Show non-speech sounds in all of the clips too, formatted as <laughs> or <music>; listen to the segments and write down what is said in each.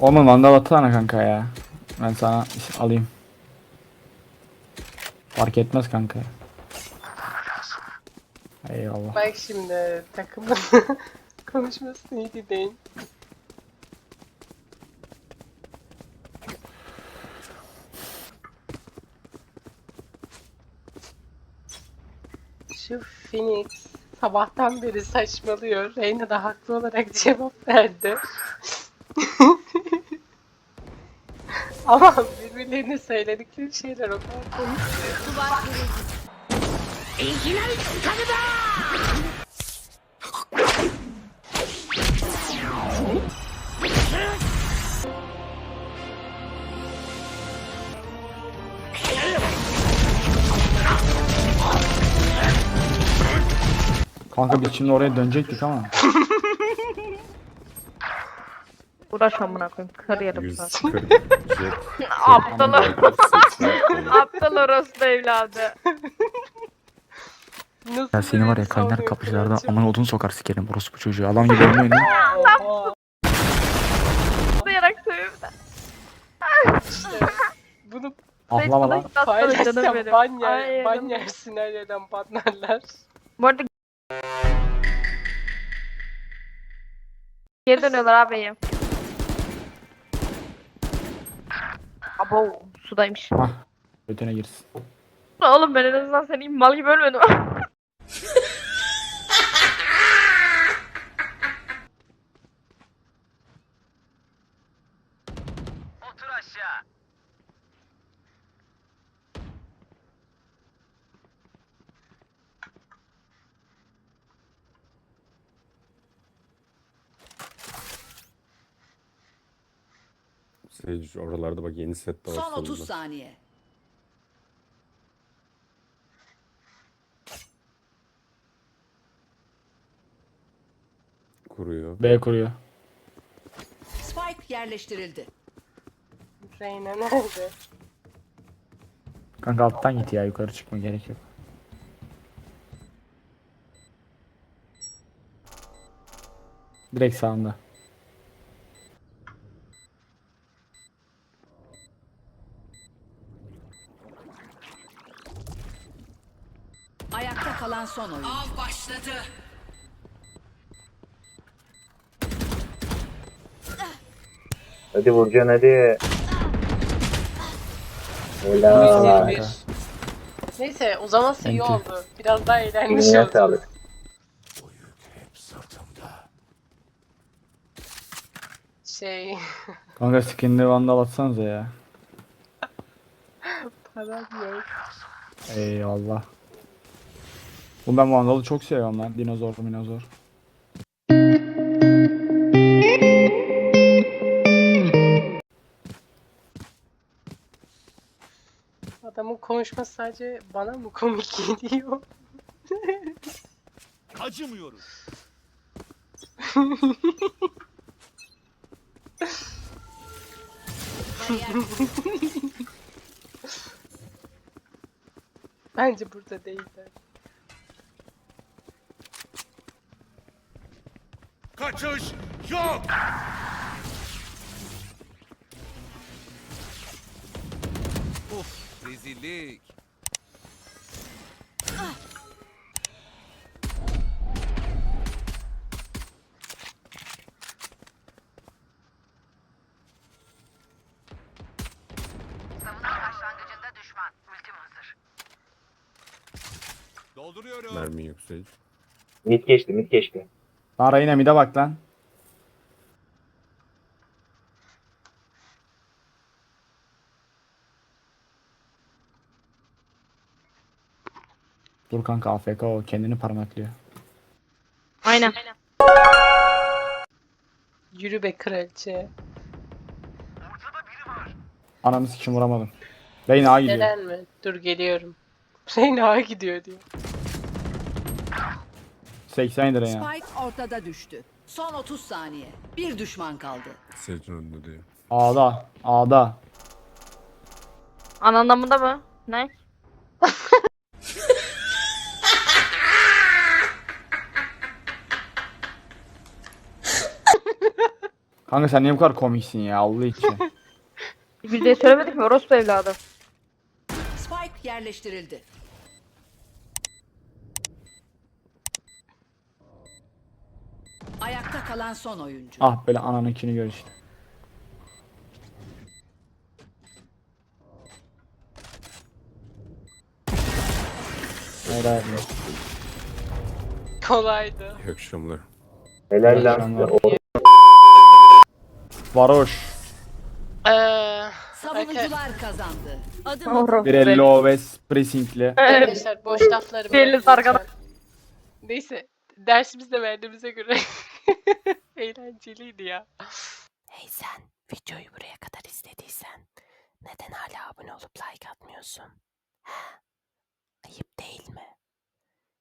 Olma mandal atsana kanka ya. Ben sana alayım. Fark etmez kanka. Eyvallah. Bak şimdi takımın <laughs> konuşmasını iyi dinleyin. Şu Phoenix sabahtan beri saçmalıyor. Reyna da haklı olarak <laughs> cevap verdi. <laughs> Ama birbirlerine söyledikleri şeyler o kadar komik. Kanka biz şimdi oraya dönecektik ama. <laughs> Uğraş amına koyayım. Kır yarım 140 jet. Aptal, Seçmek. aptal orospu evladı. Nasıl Ya seni var ya kaynar kapıcılardan aman odun sokar sikerim orospu çocuğu. Alan gibi oynuyor. Oha, Dayarak <laughs> bunu Ahlama lan. paylaşsam ban, yer, Ay, ban canım. yersin her yerden banlarlar. Bu arada Geri dönüyorlar abi. Abo sudaymış. Hah. Götüne girsin. Oğlum ben en azından senin mal gibi ölmedim. Sage oralarda bak yeni set de var. Son 30 sonunda. saniye. Kuruyor. B kuruyor. Spike yerleştirildi. Reyna nerede? Kanka alttan git ya yukarı çıkma gerek yok. Direkt sağında. Ayakta kalan son oyun. Av başladı. Hadi Burcan hadi. Helal. kanka. Neyse o zaman iyi oldu. Biraz daha eğlenmiş Eline olduk. sağlık. Şey Kanka skinli vandal atsanıza ya. <laughs> param yok. Eyvallah. Bu ben vandalı çok seviyorum lan. Dinozor minozor. Adamın konuşması sadece bana mı komik geliyor? Acımıyoruz. Bence burada değildi. Kaçış yok. Uf rezillik. Dolduruyorum. Mermin yok Sage. Mid geçti mid geçti. Lan yine mide bak lan. Dur kanka AFK o kendini parmaklıyor. Aynen. Yürü be kraliçe. Ananı sikim vuramadım. Reyna A gidiyor. Neden mi? Dur geliyorum. <laughs> Reyna gidiyor diyor. 80 lira ya. Spike ortada düştü. Son 30 saniye. Bir düşman kaldı. Sage'in önünde diyor. A'da. A'da. Anlamında mı? Ne? Kanka sen niye bu kadar komiksin ya Allah için. <laughs> Bir de söylemedik mi? Orospu evladı. Spike yerleştirildi. Ayakta kalan son oyuncu. ah böyle ananınkini gör işte. Helal. Kolaydı. İyi akşamlar. Helal lan Akşamlar. size. O Varoş. Ee, Savunucular kazandı. Adım Orospu. Birello ve Pressing'li. Evet. arkadaşlar boş lafları Belli lütfen. Neyse dersimizi de verdiğimize göre <laughs> eğlenceliydi ya. Hey sen, videoyu buraya kadar izlediysen neden hala abone olup like atmıyorsun? Ha? Ayıp değil mi?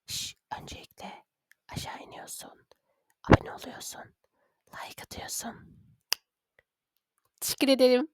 Şş, öncelikle aşağı iniyorsun, abone oluyorsun, like atıyorsun. Teşekkür ederim.